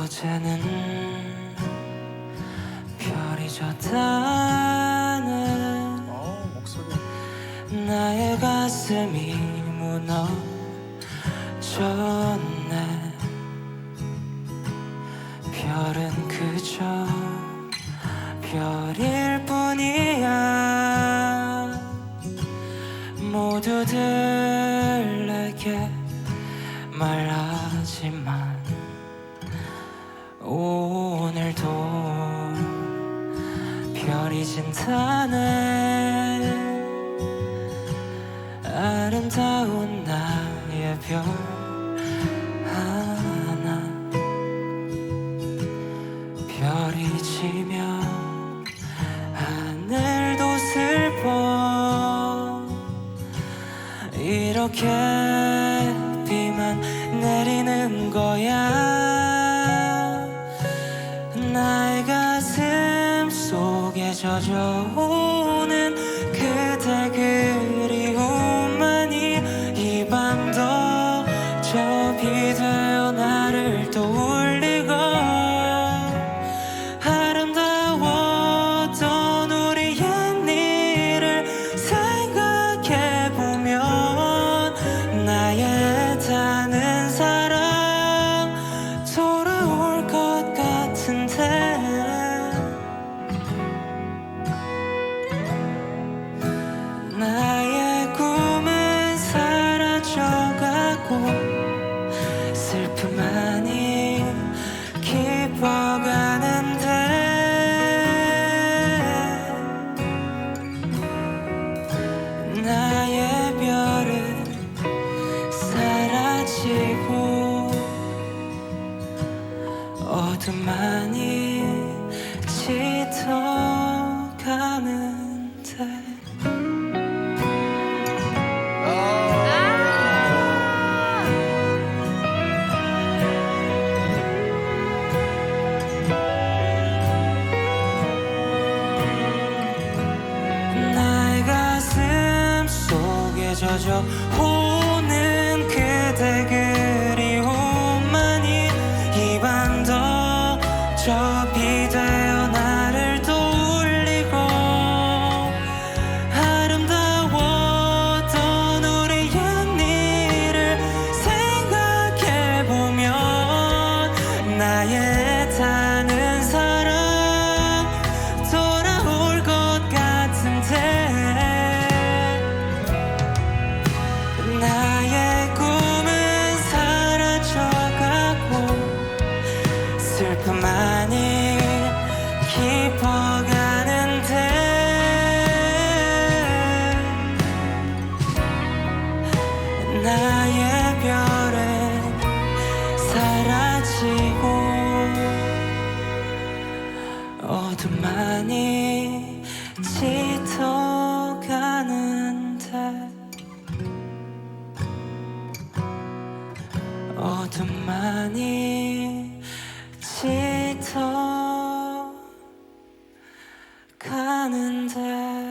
어제는 별이 졌다는 나의 가슴이 무너졌네. 별은 그저 별일 뿐이야. 모두들에게 말하지만 오늘도 별이 진다네 아름다운 나의 별 하나. 별이 지면 하늘도 슬퍼. 이렇게 비만 내리는 거야 젖어오는 그대 그리움만이 이 밤도 접이 되어 나를 떠 어둠만이 짙어가는데. 나의 가슴 속에 젖어 나의 타는 사랑. 돌아올 것 같은데. 나의 꿈은 사라져가고 슬픔만이 깊어가는데. 나의 어둠만이 짙어가는데 어둠만이 짙어가는데